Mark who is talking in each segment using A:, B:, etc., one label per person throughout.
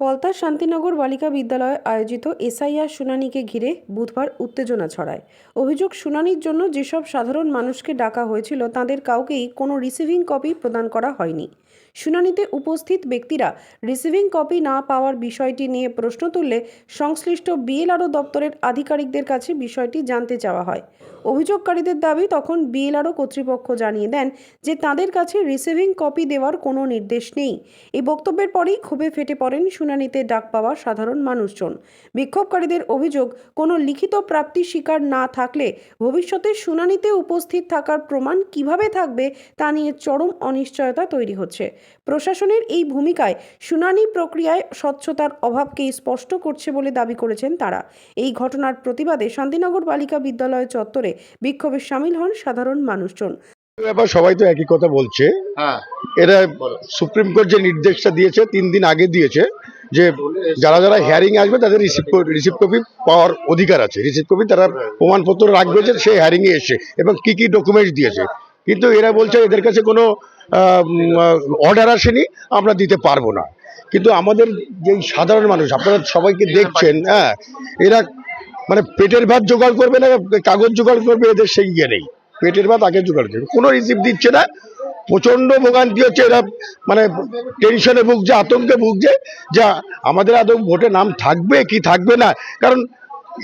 A: পলতার শান্তিনগর বালিকা বিদ্যালয়ে আয়োজিত এসআইআর শুনানিকে ঘিরে বুধবার উত্তেজনা ছড়ায়। অভিযোগ শুনানির জন্য যেসব সাধারণ মানুষকে ডাকা হয়েছিল, তাদের কাউকেই কোনো রিসিভিং কপি প্রদান করা হয়নি। শুনানিতে উপস্থিত ব্যক্তিরা রিসিভিং কপি না পাওয়ার বিষয়টি নিয়ে প্রশ্ন তুললে সংশ্লিষ্ট বিএলআরও দপ্তরের আধিকারিকদের কাছে বিষয়টি জানতে চাওয়া হয়। অভিযোগকারীদের দাবি, তখন বিএলআরও কর্তৃপক্ষ জানিয়ে দেন যে তাদের কাছে রিসিভিং কপি দেওয়ার কোনো নির্দেশ নেই। এই বক্তব্যের পরেই ক্ষোভে ফেটে পড়েন শুনানিতে ডাক পাওয়া সাধারণ মানুষজন। বিক্ষোভকারীদের অভিযোগ, কোনো লিখিত প্রাপ্তি স্বীকার না থাকলে ভবিষ্যতে শুনানিতে উপস্থিত থাকার প্রমাণ কীভাবে থাকবে তা নিয়ে চরম অনিশ্চয়তা তৈরি হচ্ছে। প্রশাসনের এই ভূমিকায় শুনানি প্রক্রিয়ায় স্বচ্ছতার অভাবকে স্পষ্ট করছে বলে দাবি করেছেন তারা। এই ঘটনার প্রতিবাদে শান্তিনগর বালিকা বিদ্যালয় চত্বরে বিক্ষোভে সামিল হন সাধারণ মানুষজন।
B: ব্যাপার সবাই তো একই কথা বলছে।
C: হ্যাঁ।
B: এরা সুপ্রিম কোর্ট যে নির্দেশটা দিয়েছে তিন দিন আগে দিয়েছে যে যারা যারা হিয়ারিং আসবে তাদের রিসিভ রিসিভ কপি পাওয়ার অধিকার আছে। রিসিভ কপি তারা প্রমাণপত্র রাখবে যে সে হিয়ারিং এ এসে এবং কি কি ডকুমেন্টস দিয়েছে। কিন্তু এরা বলছে এদের কাছে কোনো অর্ডার আসেনি আমরা দিতে পারব না। কিন্তু আমাদের যে সাধারণ মানুষ আপনারা সবাইকে দেখছেন হ্যাঁ এরা মানে পেটের ভাত জোগাড় করবে না কাগজ জোগাড় করবে এদের সেই ইয়ে নেই। পেটের ভাত আগে জোগাড় করবে। কোনো রিসিপ্ট দিচ্ছে না। প্রচণ্ড ভোগান্তি হচ্ছে এরা মানে টেনশনে ভুগছে আতঙ্কে ভুগছে যা আমাদের আদৌ ভোটে নাম থাকবে কি থাকবে না। কারণ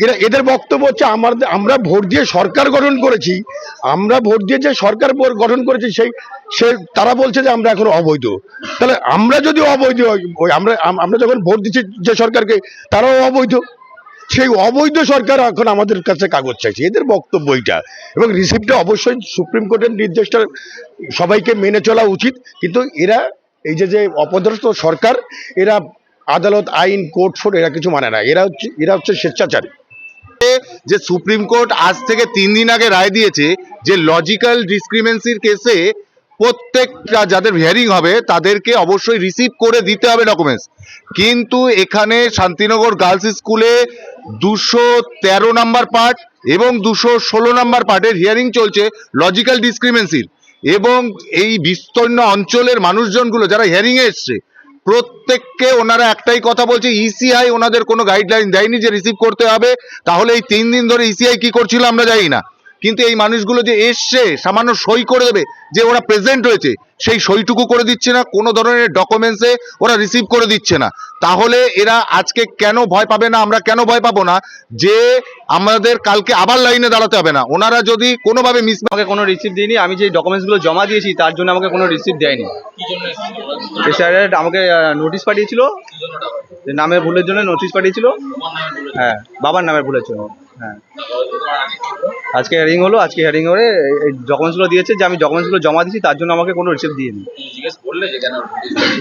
B: এরা এদের বক্তব্য হচ্ছে আমাদের আমরা ভোট দিয়ে সরকার গঠন করেছি। আমরা ভোট দিয়ে যে সরকার গঠন করেছি সেই সে, তারা বলছে যে আমরা এখন অবৈধ। তাহলে আমরা যদি অবৈধ আমরা আমরা যখন ভোট দিচ্ছি যে সরকারকে, তারাও অবৈধ। সেই অবৈধ সরকার এখন আমাদের কাছে কাগজ চাইছে। এদের বক্তব্য এইটা। এবং রিসিপ্টটা অবশ্যই সুপ্রিম কোর্টের নির্দেশটা সবাইকে মেনে চলা উচিত। কিন্তু এরা, এই যে যে অপদস্থ সরকার, এরা আদালত, আইন, কোর্ট, ফোর্ট, এরা কিছু মানে না। এরা হচ্ছে এরা হচ্ছে স্বেচ্ছাচারী।
C: যে সুপ্রিম কোর্ট আজ থেকে তিন দিন আগে রায় দিয়েছে যে লজিক্যাল ডিসক্রিমেন্সির কেসে প্রত্যেকটা যাদের হিয়ারিং হবে, তাদেরকে অবশ্যই রিসিভ করে দিতে হবে ডকুমেন্টস কিন্তু এখানে শান্তিনগর গার্লস স্কুলে দুশো তেরো নাম্বার পার্ট এবং দুশো ষোলো নাম্বার পার্টের হিয়ারিং চলছে লজিক্যাল ডিসক্রিমেন্সির এবং এই বিস্তীর্ণ অঞ্চলের মানুষজনগুলো যারা হিয়ারিংয়ে এসছে, প্রত্যেককে ওনারা একটাই কথা বলছে ইসিআই ওনাদের কোনো গাইডলাইন দেয়নি যে রিসিভ করতে হবে। তাহলে এই তিন দিন ধরে ইসিআই কি করছিল আমরা জানি না। কিন্তু এই মানুষগুলো যে এসছে, সামান্য সই করে দেবে, যে ওরা প্রেজেন্ট হয়েছে, সেই সইটুকু করে দিচ্ছে না, কোনো ধরনের ডকুমেন্টসে ওরা রিসিভ করে দিচ্ছে না। তাহলে এরা আজকে কেন ভয় পাবে না, আমরা কেন ভয় পাবো না? যে আমাদের কালকে আবার লাইনে দাঁড়াতে হবে না। ওনারা যদি কোনোভাবে মিস
D: আমাকে কোনো রিসিভ দিইনি আমি যে ডকুমেন্টসগুলো জমা দিয়েছি, তার জন্য আমাকে কোনো রিসিভ দেয়নি। আমাকে নোটিশ পাঠিয়েছিল। যে নামের ভুলের জন্য নোটিশ পাঠিয়েছিল। হ্যাঁ বাবার নামের ভুলের জন্য। হ্যাঁ। আজকে হিয়ারিং হলো আজকে হিয়ারিং হলে এই ডকুমেন্টসগুলো দিয়েছে যে আমি ডকুমেন্টসগুলো জমা দিয়েছি তার জন্য আমাকে কোনো রিসিপ্ট দিইনি।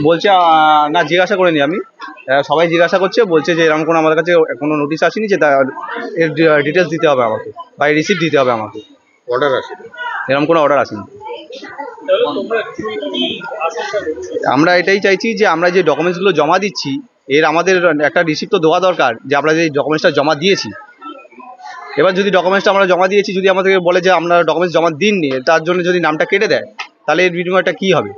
D: বলছে না জিজ্ঞাসা করিনি আমি। সবাই জিজ্ঞাসা করছে বলছে যে এরকম কোনো আমাদের কাছে কোনো নোটিশ আসেনি যে তার এর ডিটেলস দিতে হবে আমাকে বা রিসিপ্ট দিতে হবে আমাকে।
B: অর্ডার আছে
D: এরকম কোনো অর্ডার আসেনি। আমরা এটাই চাইছি যে আমরা যে ডকুমেন্টসগুলো জমা দিচ্ছি এর আমাদের একটা রিসিপ্ট তো দেওয়া দরকার যে আমরা যে ডকুমেন্টসটা জমা দিয়েছি এবার যদি ডকুমেন্টসটা আমরা জমা দিয়েছি, যদি আমাদেরকে বলে যে আমরা ডকুমেন্টস জমা দিননি তার জন্য যদি নামটা কেটে দেয়, তাহলে এর বিনিময়টা কী হবে?